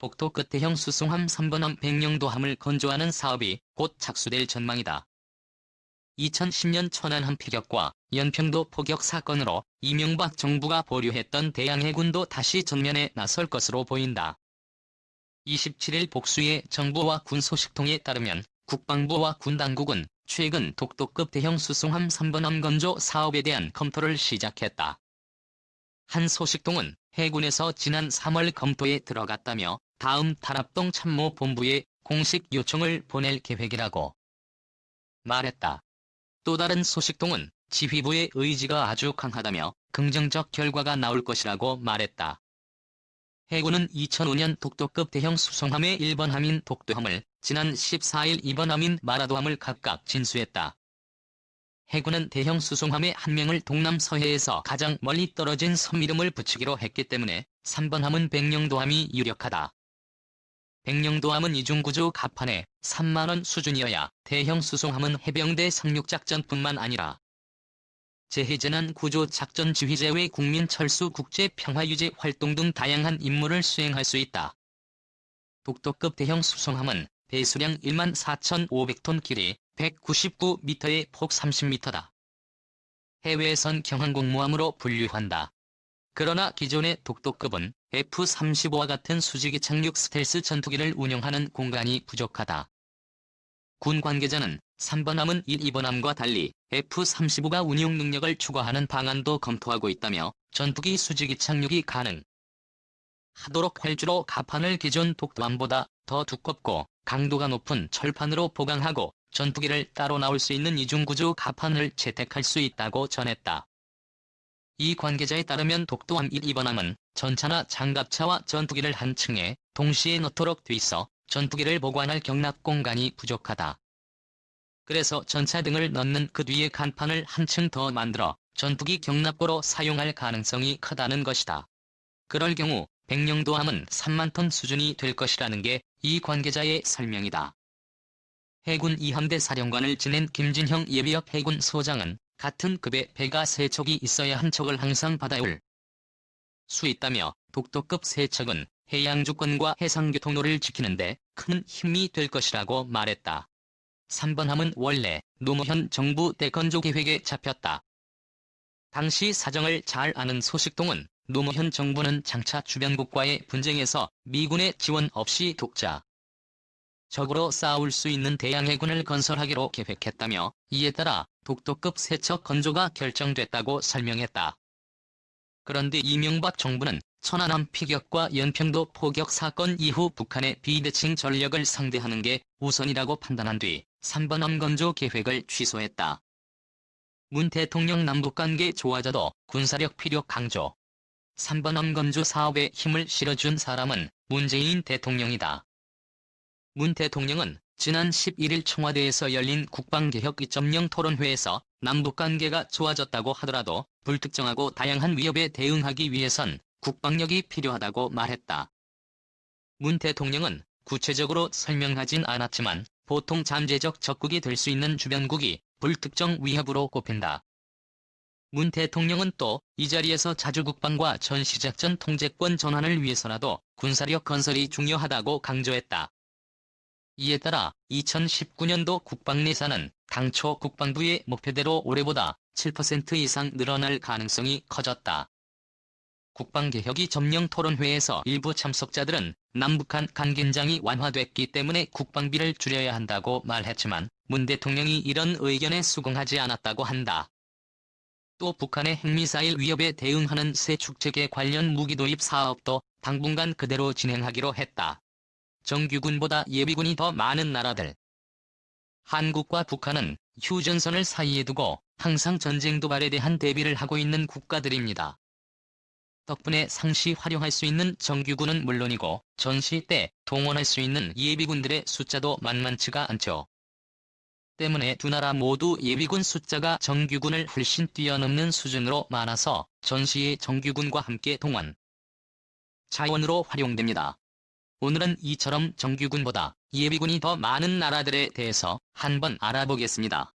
복도 끝대형 수송함 3번함 백령도함을 건조하는 사업이 곧 착수될 전망이다. 2010년 천안함 피격과 연평도 포격 사건으로 이명박 정부가 보류했던 대양해군도 다시 전면에 나설 것으로 보인다. 27일 복수의 정부와 군 소식통에 따르면 국방부와 군 당국은 최근 독도급 대형 수송함 3번함 건조 사업에 대한 검토를 시작했다. 한 소식통은 해군에서 지난 3월 검토에 들어갔다며 다음 탄압동 참모 본부에 공식 요청을 보낼 계획이라고 말했다. 또 다른 소식통은 지휘부의 의지가 아주 강하다며 긍정적 결과가 나올 것이라고 말했다. 해군은 2005년 독도급 대형 수송함의 1번 함인 독도함을 지난 14일 2번 함인 마라도함을 각각 진수했다. 해군은 대형 수송함의 한 명을 동남 서해에서 가장 멀리 떨어진 섬 이름을 붙이기로 했기 때문에 3번 함은 백령도함이 유력하다. 백령도함은 이중구조 갑판에 3만원 수준이어야 대형 수송함은 해병대 상륙작전뿐만 아니라 재해재난 구조 작전 지휘제 외 국민 철수 국제 평화 유지 활동 등 다양한 임무를 수행할 수 있다. 독도급 대형 수송함은 배수량 1만 4,500톤 길이 199m에 폭 30m다. 해외선 경항공모함으로 분류한다. 그러나 기존의 독도급은 F-35와 같은 수직이 착륙 스텔스 전투기를 운영하는 공간이 부족하다. 군 관계자는 3번함은 1, 2번함과 달리 F-35가 운용 능력을 추가하는 방안도 검토하고 있다며 전투기 수직이 착륙이 가능. 하도록 활주로 갑판을 기존 독도함보다 더 두껍고 강도가 높은 철판으로 보강하고 전투기를 따로 나올 수 있는 이중구조 갑판을 채택할 수 있다고 전했다. 이 관계자에 따르면 독도함 1, 2번함은 전차나 장갑차와 전투기를 한 층에 동시에 넣도록 돼 있어 전투기를 보관할 경납 공간이 부족하다. 그래서 전차 등을 넣는 그 뒤에 간판을 한 층 더 만들어 전투기 경납고로 사용할 가능성이 크다는 것이다. 그럴 경우 백령도함은 3만 톤 수준이 될 것이라는 게 이 관계자의 설명이다. 해군 2함대 사령관을 지낸 김진형 예비역 해군 소장은 같은 급의 배가 세 척이 있어야 한 척을 항상 받아올 수 있다며 독도급 세척은 해양 주권과 해상 교통로를 지키는데 큰 힘이 될 것이라고 말했다. 3번 함은 원래 노무현 정부 때 건조 계획에 잡혔다. 당시 사정을 잘 아는 소식통은 노무현 정부는 장차 주변국과의 분쟁에서 미군의 지원 없이 독자 적으로 싸울 수 있는 대양 해군을 건설하기로 계획했다며 이에 따라 독도급 세척 건조가 결정됐다고 설명했다. 그런데 이명박 정부는 천안함 피격과 연평도 포격 사건 이후 북한의 비대칭 전력을 상대하는 게 우선이라고 판단한 뒤 3번함 건조 계획을 취소했다. 문 대통령 남북관계 좋아져도 군사력 필요 강조 3번함 건조 사업에 힘을 실어준 사람은 문재인 대통령이다. 문 대통령은 지난 11일 청와대에서 열린 국방개혁 2.0 토론회에서 남북관계가 좋아졌다고 하더라도 불특정하고 다양한 위협에 대응하기 위해선 국방력이 필요하다고 말했다. 문 대통령은 구체적으로 설명하진 않았지만 보통 잠재적 적국이 될 수 있는 주변국이 불특정 위협으로 꼽힌다. 문 대통령은 또 이 자리에서 자주 국방과 전시작전 통제권 전환을 위해서라도 군사력 건설이 중요하다고 강조했다. 이에 따라 2019년도 국방 예산은 당초 국방부의 목표대로 올해보다 7% 이상 늘어날 가능성이 커졌다. 국방개혁이 점령 토론회에서 일부 참석자들은 남북한 간긴장이 완화됐기 때문에 국방비를 줄여야 한다고 말했지만 문 대통령이 이런 의견에 수긍하지 않았다고 한다. 또 북한의 핵미사일 위협에 대응하는 새 축제계 관련 무기 도입 사업도 당분간 그대로 진행하기로 했다. 정규군보다 예비군이 더 많은 나라들. 한국과 북한은 휴전선을 사이에 두고 항상 전쟁 도발에 대한 대비를 하고 있는 국가들입니다. 덕분에 상시 활용할 수 있는 정규군은 물론이고 전시 때 동원할 수 있는 예비군들의 숫자도 만만치가 않죠. 때문에 두 나라 모두 예비군 숫자가 정규군을 훨씬 뛰어넘는 수준으로 많아서 전시의 정규군과 함께 동원 자원으로 활용됩니다. 오늘은 이처럼 정규군보다 예비군이 더 많은 나라들에 대해서 한번 알아보겠습니다.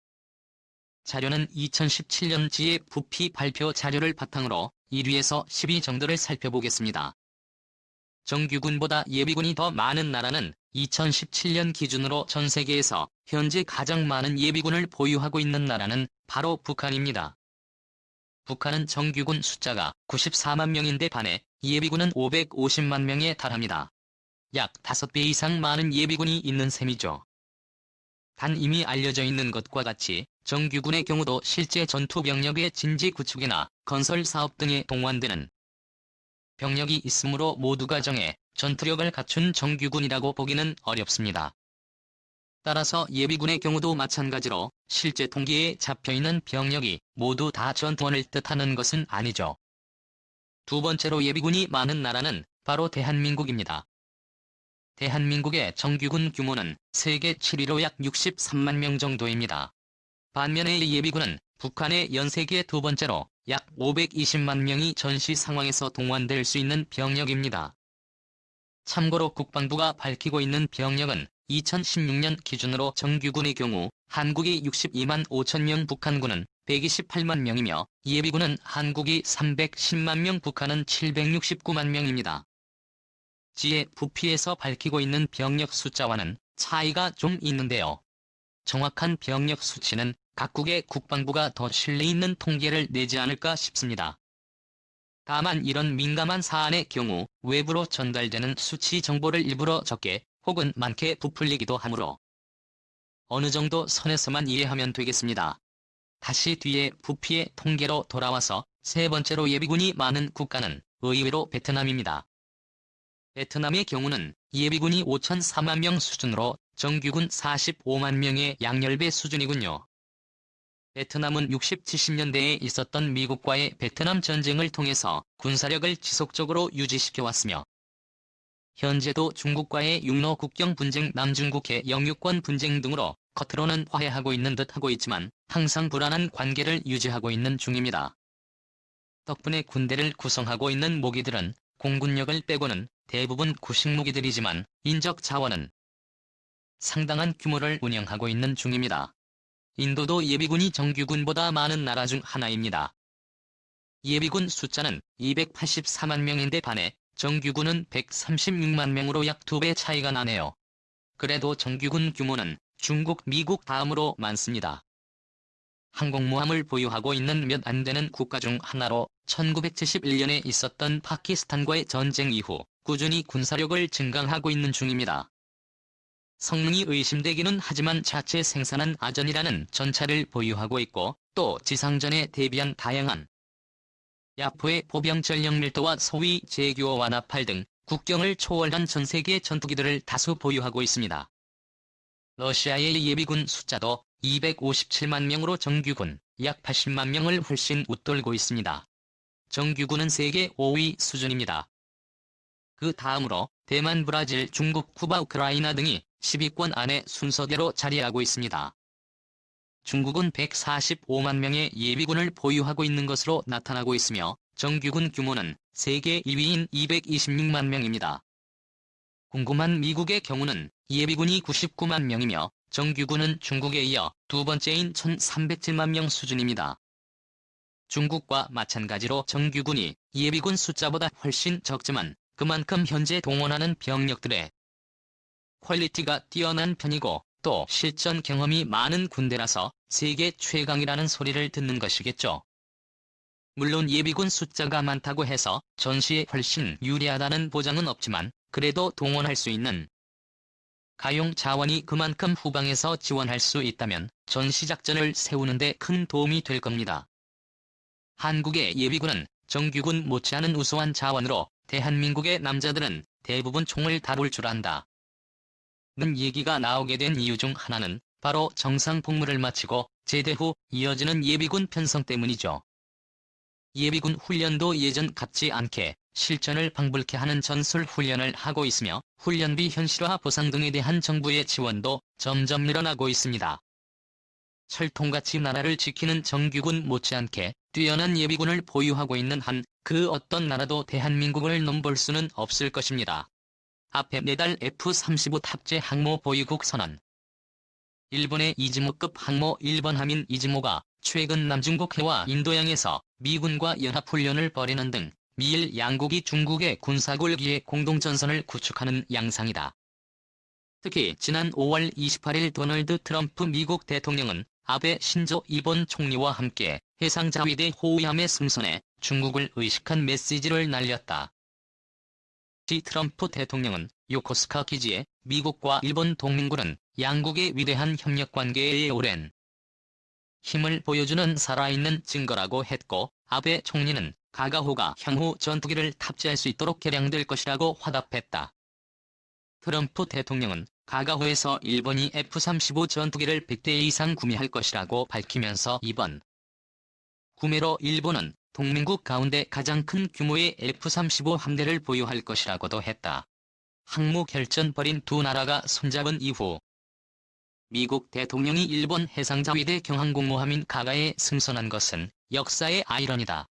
자료는 2017년지의 부피 발표 자료를 바탕으로 1위에서 10위 정도를 살펴보겠습니다. 정규군보다 예비군이 더 많은 나라는 2017년 기준으로 전 세계에서 현재 가장 많은 예비군을 보유하고 있는 나라는 바로 북한입니다. 북한은 정규군 숫자가 94만 명인데 반해 예비군은 550만 명에 달합니다. 약 5배 이상 많은 예비군이 있는 셈이죠. 단 이미 알려져 있는 것과 같이 정규군의 경우도 실제 전투 병력의 진지 구축이나 건설 사업 등에 동원되는 병력이 있으므로 모두가 정해 전투력을 갖춘 정규군이라고 보기는 어렵습니다. 따라서 예비군의 경우도 마찬가지로 실제 통계에 잡혀있는 병력이 모두 다 전투원을 뜻하는 것은 아니죠. 두 번째로 예비군이 많은 나라는 바로 대한민국입니다. 대한민국의 정규군 규모는 세계 7위로 약 63만 명 정도입니다. 반면에 예비군은 북한의 연세계 두 번째로 약 520만 명이 전시 상황에서 동원될 수 있는 병력입니다. 참고로 국방부가 밝히고 있는 병력은 2016년 기준으로 정규군의 경우 한국이 62만 5천 명 북한군은 128만 명이며 예비군은 한국이 310만 명 북한은 769만 명입니다. 지혜 부피에서 밝히고 있는 병력 숫자와는 차이가 좀 있는데요. 정확한 병력 수치는 각국의 국방부가 더 신뢰 있는 통계를 내지 않을까 싶습니다. 다만 이런 민감한 사안의 경우 외부로 전달되는 수치 정보를 일부러 적게 혹은 많게 부풀리기도 하므로 어느 정도 선에서만 이해하면 되겠습니다. 다시 뒤에 부피의 통계로 돌아와서 세 번째로 예비군이 많은 국가는 의외로 베트남입니다. 베트남의 경우는 예비군이 5,004만 명 수준으로 정규군 45만 명의 양열배 수준이군요. 베트남은 60, 70년대에 있었던 미국과의 베트남 전쟁을 통해서 군사력을 지속적으로 유지시켜왔으며 현재도 중국과의 육로 국경 분쟁 남중국해 영유권 분쟁 등으로 겉으로는 화해하고 있는 듯 하고 있지만 항상 불안한 관계를 유지하고 있는 중입니다. 덕분에 군대를 구성하고 있는 모기들은 공군력을 빼고는 대부분 구식무기들이지만 인적 자원은 상당한 규모를 운영하고 있는 중입니다. 인도도 예비군이 정규군보다 많은 나라 중 하나입니다. 예비군 숫자는 284만 명인데 반해 정규군은 136만 명으로 약두배 차이가 나네요. 그래도 정규군 규모는 중국, 미국 다음으로 많습니다. 항공모함을 보유하고 있는 몇 안 되는 국가 중 하나로 1971년에 있었던 파키스탄과의 전쟁 이후 꾸준히 군사력을 증강하고 있는 중입니다. 성능이 의심되기는 하지만 자체 생산한 아전이라는 전차를 보유하고 있고 또 지상전에 대비한 다양한 야포의 보병 전력 밀도와 소위 제규어와 나팔 등 국경을 초월한 전 세계 전투기들을 다수 보유하고 있습니다. 러시아의 예비군 숫자도 257만 명으로 정규군 약 80만 명을 훨씬 웃돌고 있습니다. 정규군은 세계 5위 수준입니다. 그 다음으로 대만, 브라질, 중국, 쿠바, 우크라이나 등이 10위권 안에 순서대로 자리하고 있습니다. 중국은 145만 명의 예비군을 보유하고 있는 것으로 나타나고 있으며 정규군 규모는 세계 2위인 226만 명입니다. 궁금한 미국의 경우는 예비군이 99만 명이며 정규군은 중국에 이어 두 번째인 1307만 명 수준입니다. 중국과 마찬가지로 정규군이 예비군 숫자보다 훨씬 적지만 그만큼 현재 동원하는 병력들의 퀄리티가 뛰어난 편이고 또 실전 경험이 많은 군대라서 세계 최강이라는 소리를 듣는 것이겠죠. 물론 예비군 숫자가 많다고 해서 전시에 훨씬 유리하다는 보장은 없지만 그래도 동원할 수 있는 가용 자원이 그만큼 후방에서 지원할 수 있다면 전시작전을 세우는데 큰 도움이 될 겁니다. 한국의 예비군은 정규군 못지않은 우수한 자원으로 대한민국의 남자들은 대부분 총을 다룰 줄 안다. 는 얘기가 나오게 된 이유 중 하나는 바로 정상 복무를 마치고 제대 후 이어지는 예비군 편성 때문이죠. 예비군 훈련도 예전 같지 않게 실전을 방불케 하는 전술 훈련을 하고 있으며 훈련비 현실화 보상 등에 대한 정부의 지원도 점점 늘어나고 있습니다. 철통같이 나라를 지키는 정규군 못지않게 뛰어난 예비군을 보유하고 있는 한 그 어떤 나라도 대한민국을 넘볼 수는 없을 것입니다. 앞에 내달 F-35 탑재 항모 보유국 선언 일본의 이즈모급 항모 1번 함인 이즈모가 최근 남중국 해와 인도양에서 미군과 연합훈련을 벌이는 등 미일 양국이 중국의 군사굴기에 공동전선을 구축하는 양상이다. 특히 지난 5월 28일 도널드 트럼프 미국 대통령은 아베 신조 일본 총리와 함께 해상자위대 호위함의 승선에 중국을 의식한 메시지를 날렸다. 시 트럼프 대통령은 요코스카 기지에 미국과 일본 동맹군은 양국의 위대한 협력관계에 오랜 힘을 보여주는 살아있는 증거라고 했고 아베 총리는 가가호가 향후 전투기를 탑재할 수 있도록 개량될 것이라고 화답했다. 트럼프 대통령은 가가호에서 일본이 F-35 전투기를 100대 이상 구매할 것이라고 밝히면서 이번 구매로 일본은 동맹국 가운데 가장 큰 규모의 F-35 함대를 보유할 것이라고도 했다. 항모 결전 벌인 두 나라가 손잡은 이후 미국 대통령이 일본 해상자위대 경항공모함인 가가에 승선한 것은 역사의 아이러니다.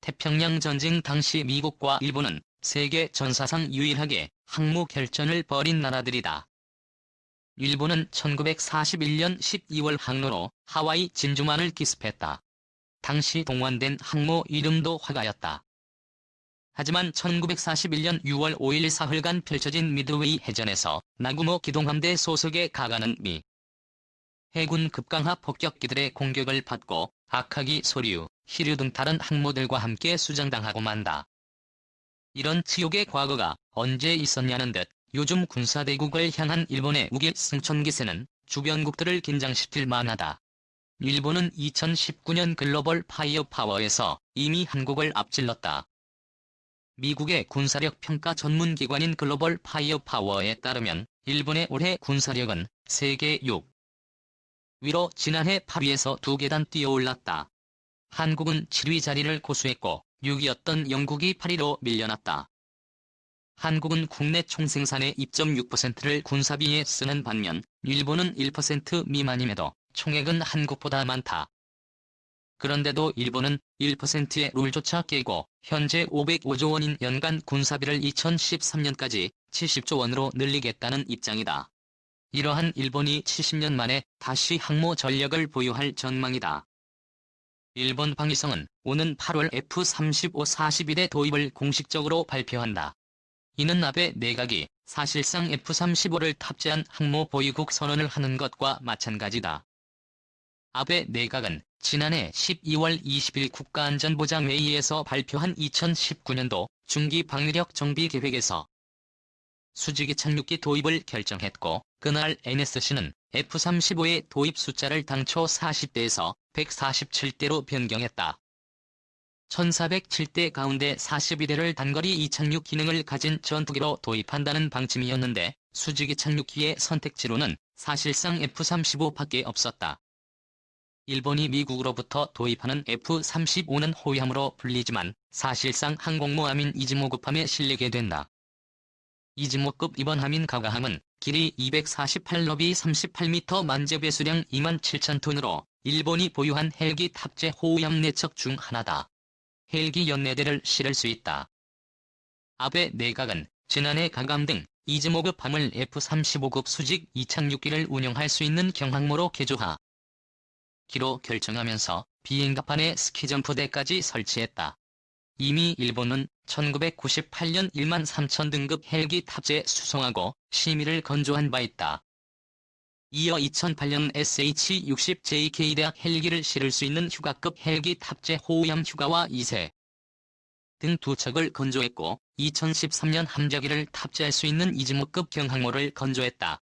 태평양 전쟁 당시 미국과 일본은 세계 전사상 유일하게 항모 결전을 벌인 나라들이다. 일본은 1941년 12월 항로로 하와이 진주만을 기습했다. 당시 동원된 항모 이름도 화가였다. 하지만 1941년 6월 5일 사흘간 펼쳐진 미드웨이 해전에서 나구모 기동함대 소속의 가가는 미 해군 급강하 폭격기들의 공격을 받고 아카기 소류, 히류 등 다른 항모들과 함께 수장당하고 만다. 이런 치욕의 과거가 언제 있었냐는 듯 요즘 군사대국을 향한 일본의 우길 승천기세는 주변국들을 긴장시킬 만하다. 일본은 2019년 글로벌 파이어 파워에서 이미 한국을 앞질렀다. 미국의 군사력 평가 전문 기관인 글로벌 파이어 파워에 따르면 일본의 올해 군사력은 세계 6. 위로 지난해 8위에서 두 계단 뛰어올랐다. 한국은 7위 자리를 고수했고 6위였던 영국이 8위로 밀려났다. 한국은 국내 총생산의 2.6%를 군사비에 쓰는 반면 일본은 1% 미만임에도 총액은 한국보다 많다. 그런데도 일본은 1%의 룰조차 깨고 현재 505조 원인 연간 군사비를 2013년까지 70조 원으로 늘리겠다는 입장이다. 이러한 일본이 70년 만에 다시 항모 전력을 보유할 전망이다. 일본 방위성은 오는 8월 F-35 41의 도입을 공식적으로 발표한다. 이는 아베 내각이 사실상 F-35를 탑재한 항모 보유국 선언을 하는 것과 마찬가지다. 아베 내각은 지난해 12월 20일 국가안전보장회의에서 발표한 2019년도 중기 방위력 정비 계획에서 수직이 착륙기 도입을 결정했고 그날 NSC는 F-35의 도입 숫자를 당초 40대에서 147대로 변경했다. 1407대 가운데 42대를 단거리 이착륙 기능을 가진 전투기로 도입한다는 방침이었는데 수직이 착륙기의 선택지로는 사실상 F-35밖에 없었다. 일본이 미국으로부터 도입하는 F-35는 호위함으로 불리지만 사실상 항공모함인 이즈모급함에 실리게 된다. 이즈모급 이번 함인 가가함은 길이 248 너비 38m 만재 배 수량 2만 7천 톤으로 일본이 보유한 헬기 탑재 호위함 4척 중 하나다. 헬기 연내대를 실을 수 있다. 아베 내각은 지난해 가감 등 이즈모급 함을 F-35급 수직 이착륙기를 운영할 수 있는 경항모로 개조하. 기로 결정하면서 비행갑판에 스키점프대까지 설치했다. 이미 일본은 1998년 1만 3천 등급 헬기 탑재 수송하고 심의를 건조한 바 있다. 이어 2008년 SH-60JK 대학 헬기를 실을 수 있는 휴가급 헬기 탑재 호위함 휴가와 2세 등 두 척을 건조했고 2013년 함재기를 탑재할 수 있는 이즈모급 경항모를 건조했다.